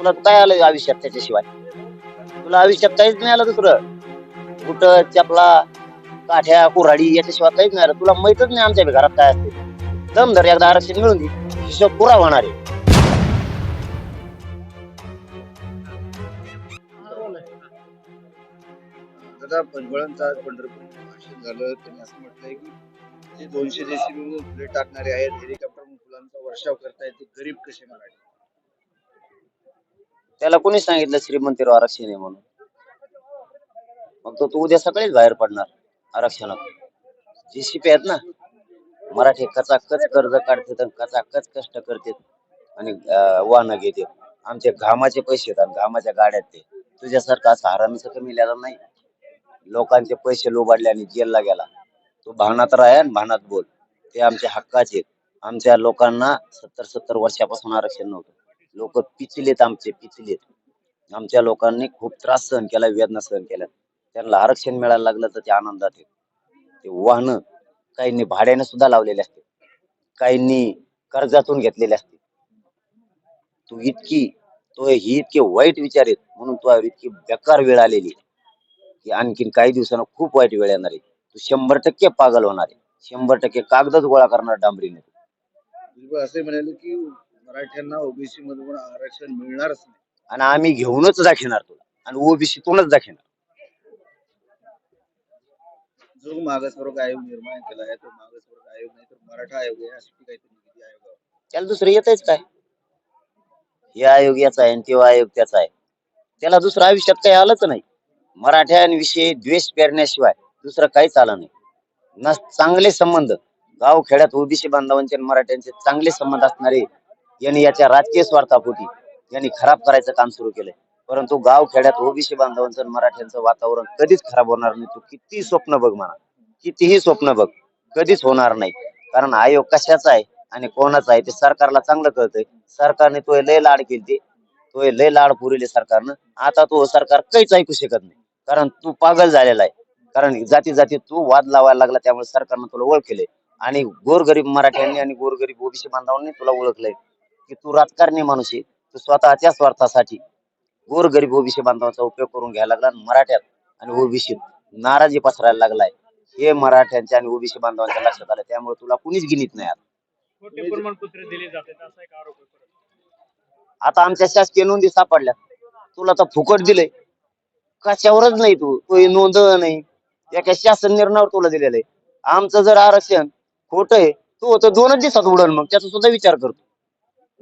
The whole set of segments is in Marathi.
तुला काय आलं आयुष्यात त्याच्याशिवाय? तुला आयुष्यात काहीच नाही आलं दुसरं. कुठ चपला काठ्या कुऱ्हाडी याच्याशिवाय काहीच नाही आलं. तुला माहितच नाही आमच्या घरात काय असते. दम धर एकदा आरक्षण मिळून दे. हिशोब पुरा होणार आहे. दादा भुजबळांचं आज पंढरपूर भाषण झालं. त्यांनी असं म्हटलंय की जे दोनशे जेसीबी फुले टाकणारे आहेत हेलिकॉप्टर फुलांचा वर्षाव करतायत ते गरीब कसे मराठी त्याला कोणी सांगितलं श्रीमंतीवर आरक्षण आहे म्हणून? मग तो तू उद्या सकाळीच बाहेर पडणार आरक्षणात. जीसीपी आहेत ना? मराठी कचाकच कर्ज काढतात आणि कचाकच कष्ट करतात आणि वाहनं घेतात. आमचे घामाचे पैसे येतात घामाच्या गाड्यात ते. तुझ्यासारखा असं हरामीचं कमी लिहिला नाही. लोकांचे पैसे लोबाडले आणि जेलला गेला. तू भानात राहा आणि भावनात बोल. ते आमच्या हक्काचे आमच्या लोकांना सत्तर सत्तर वर्षापासून आरक्षण नव्हतं. लोक पिचलेत आमचे पिचलेत. आमच्या लोकांनी खूप त्रास सहन केला वेदना सहन केल्या. त्यांना आरक्षण मिळायला लागलं तर ते आनंदात आहेत. ते वाहनं काहींनी भाड्याने सुद्धा लावलेले असते. काहींनी कर्जातून घेतलेले असते. तू इतकी तो ही इतके वाईट विचार आहेत म्हणून तुझ्यावर इतकी बेकार वेळ आलेली आहे. की आणखीन काही दिवसानं खूप वाईट वेळ येणार आहे. तू शंभर टक्के पागल होणार आहे. शंभर टक्के कागदच गोळा करणार डांबरीने. असे म्हणाले की मराठ्यांना ओबीसी मधून आरक्षण मिळणारच नाही. आणि आम्ही घेऊनच दाखवणार तुला. आणि ओबीसीतूनच दाखवणार. जो मागासवर्ग आयोग निर्माण केला आहे तो मागासवर्ग आयोग नाही तर मराठा आयोग आहे अशी काहीतरी निधी आयोग त्याला दुसरं येतच काय? हे आयोग याचा आहे आणि तो आयोग त्याचा आहे. त्याला दुसरं आयुष्यात काही आलंच नाही. मराठ्यांविषयी द्वेष पेरण्याशिवाय दुसरं काहीच आलं नाही. न चांगले संबंध. गाव खेड्यात ओबीसी बांधवांचे आणि मराठ्यांचे चांगले संबंध असणारे यांनी याच्या राजकीय स्वार्थापोटी यांनी खराब करायचं काम सुरू केलंय. परंतु गाव खेड्यात हो ओबीसी बांधवांचं मराठ्यांचं वातावरण कधीच खराब होणार नाही. तू किती स्वप्न बघ म्हणा. कितीही स्वप्न बघ कधीच होणार नाही. कारण आयोग कशाचा आहे आणि कोणाचा आहे ते सरकारला चांगलं कळतंय. सरकारने तो लय लाड केली तो. लय लाड पुरले सरकारनं. आता तो सरकार काहीच ऐकू शकत नाही. कारण तू पागल झालेला आहे. कारण जाती जाती तू वाद लावायला लागला त्यामुळे सरकारनं तुला ओळखले आणि गोरगरीब मराठ्यांनी आणि गोरगरीब ओबीसी बांधवांनी तुला ओळखलंय. की तू राजकारणी माणूस आहे तू स्वतःच्या स्वार्थासाठी गोरगरीब ओबीसी बांधवांचा उपयोग करून घ्यायला लागला आणि मराठ्यात आणि ओबीसी नाराजी पसरायला लागलाय. हे मराठ्यांच्या आणि ओबीसी बांधवांच्या लक्षात आलं त्यामुळे तुला कुणीच गिनीत नाही आता. खोटे प्रमाणपत्र दिले जातात असा एक आरोप आहे परत. आता आमच्या शासकीय नोंदी सापडल्या. तुला तर फुकट दिलंय. कशावरच नाही तू. तो हे नोंद नाही. एका शासन निर्णयावर तुला दिलेलं आहे. आमचं जर आरक्षण खोट आहे तू तर दोनच दिवसात उडल मग. त्याचा सुद्धा विचार करतो.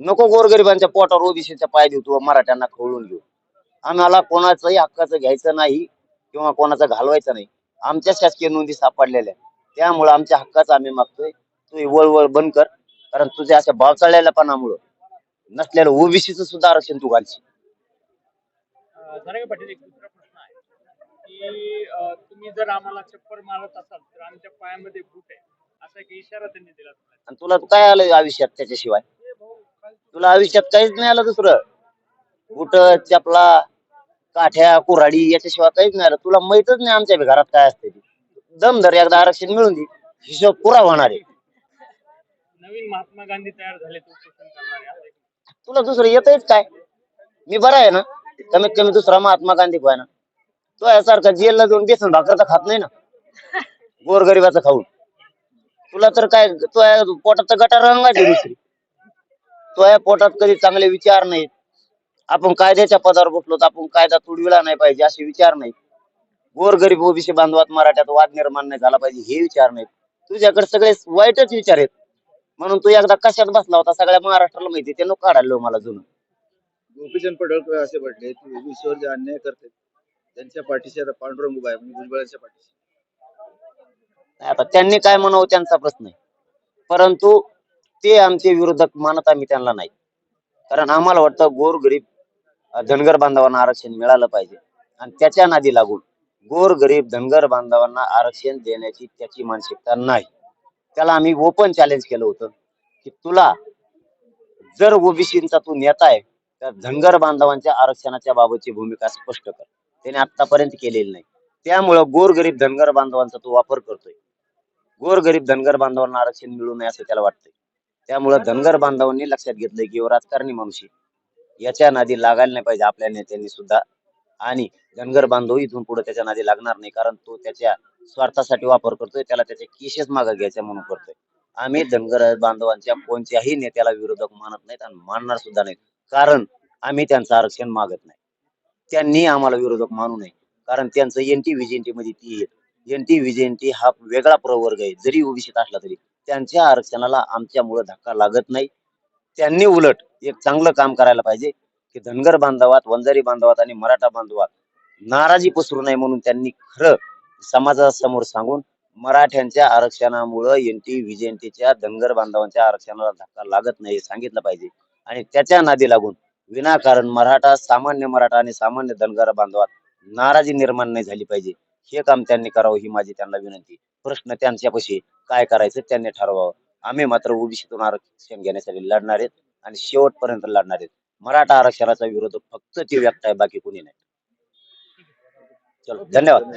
नको गोरगरिबांच्या पोटावर ओबीसीच्या पाय देऊ तू मराठ्यांना खवळून घेऊ. आम्हाला कोणाचंही हक्काचं घ्यायचं नाही किंवा कोणाचं घालवायचं नाही. आमच्या शासकीय नोंदी सापडलेल्या. त्यामुळे आमच्या हक्काचं आम्ही मागतोय. तू वळवळ बंद कर कारण तुझ्या अशा भावचाळलेल्या पणामुळं नसलेलं ओबीसीचं सुद्धा आरक्षण तू घालशील. पाटील एक दुसरा प्रश्न आहे की तुम्ही जर आम्हाला मारत असाल तर आमच्या पायामध्ये बूट आहे. असा एक इशारा त्यांनी दिला. आणि तुला काय आलं आयुष्यात त्याच्याशिवाय? तुला आयुष्यात काहीच नाही आलं दुसरं. बुट चपला काठ्या कुऱ्हाडी याच्याशिवाय काहीच नाही आलं. तुला माहितच नाही आमच्या घरात काय असते दम धर एकदा आरक्षण मिळून दे. हिशोब पुरा होणार आहे. नवीन महात्मा गांधी तयार झाले तो उपोषण करणारे असं एक तुला दुसरं येतच काय? मी बरा आहे ना? कमीत कमी दुसरा महात्मा गांधी पाय ना. तो यासारखा जेलला जाऊन बेसन भाकर तर खात नाही ना? गोरगरिबाचं खाऊन. तुला तर काय तो पोटात तर गटार रंगाची दुसरी. तो या पोटात कधी चांगले विचार नाहीत. आपण कायद्याच्या पदावर बसलो तर आपण कायदा तुडविला नाही पाहिजे असे विचार नाहीत. गोरगरीब ओबीसी बांधवात मराठ्यात वाद निर्माण नाही झाला पाहिजे हे विचार नाहीत. तुझ्याकडे सगळे वाईटच विचार आहेत. म्हणून तू एकदा कशात बसला होता सगळ्या महाराष्ट्राला माहिती ते नको काढायला मला जुनं. गोपीचंद पडळकर असे म्हटले की ओबीसीवर जे अन्याय करतात त्यांच्या पाठीशी आता पांडुरंग उभा आहे म्हणजे भुजबळांच्या पाठीशी. आता त्यांनी काय म्हणावं त्यांचा प्रश्न आहे. परंतु ते आमचे विरोधक मानत आम्ही त्यांना नाही. कारण आम्हाला वाटतं गोरगरीब धनगर बांधवांना आरक्षण मिळालं पाहिजे. आणि त्याच्या नादी लागून गोरगरीब धनगर बांधवांना आरक्षण देण्याची त्याची मानसिकता नाही. त्याला आम्ही ओपन चॅलेंज केलं होतं की तुला जर ओबीसीचा तू नेता आहे तर धनगर बांधवांच्या आरक्षणाच्या बाबतची भूमिका स्पष्ट कर. त्याने आतापर्यंत केलेली नाही. त्यामुळं गोरगरीब धनगर बांधवांचा तो वापर करतोय. गोरगरीब धनगर बांधवांना आरक्षण मिळू नये असं त्याला वाटतंय. त्यामुळं धनगर बांधवांनी लक्षात घेतलंय की राजकारणी माणूस याच्या नादी लागायला नाही पाहिजे आपल्या नेत्यांनी सुद्धा. आणि धनगर बांधव इथून पुढे त्याच्या नादी लागणार नाही कारण तो त्याच्या स्वार्थासाठी वापर करतोय त्याला त्याचे केसेस मागे घ्यायचे म्हणून करतोय. आम्ही धनगर बांधवांच्या कोणत्याही नेत्याला विरोधक मानत नाहीत आणि मानणार सुद्धा नाहीत कारण आम्ही त्यांचं आरक्षण मागत नाही. त्यांनी आम्हाला विरोधक मानू नये कारण त्यांचं एनटी व्हिजेंटी मध्ये ती एनटी व्हिजेंटी हा वेगळा प्रवर्ग आहे जरी ओबीसीत असला तरी. त्यांच्या आरक्षणाला आमच्यामुळे धक्का लागत नाही. त्यांनी उलट एक चांगलं काम करायला पाहिजे की धनगर बांधवात वंजारी बांधवात आणि मराठा बांधवात नाराजी पसरू नये म्हणून त्यांनी खरं समाजासमोर सांगून मराठ्यांच्या आरक्षणामुळं एनटी व्हिजेंटीच्या धनगर बांधवांच्या आरक्षणाला धक्का लागत नाही हे सांगितलं पाहिजे. आणि त्याच्या नादी लागून विनाकारण मराठा सामान्य मराठा आणि सामान्य धनगर बांधवात नाराजी निर्माण नाही झाली पाहिजे. हे काम त्यांनी करावं ही माझी त्यांना विनंती. प्रश्न त्यांच्यापाशी काय करायचं त्यांनी ठरवावं. आम्ही मात्र ओबीसीतून आरक्षण घेण्यासाठी लढणार आहेत आणि शेवटपर्यंत लढणार आहेत. मराठा आरक्षणाचा विरोध फक्त ते व्यक्त आहे बाकी कोणी नाही. चलो धन्यवाद.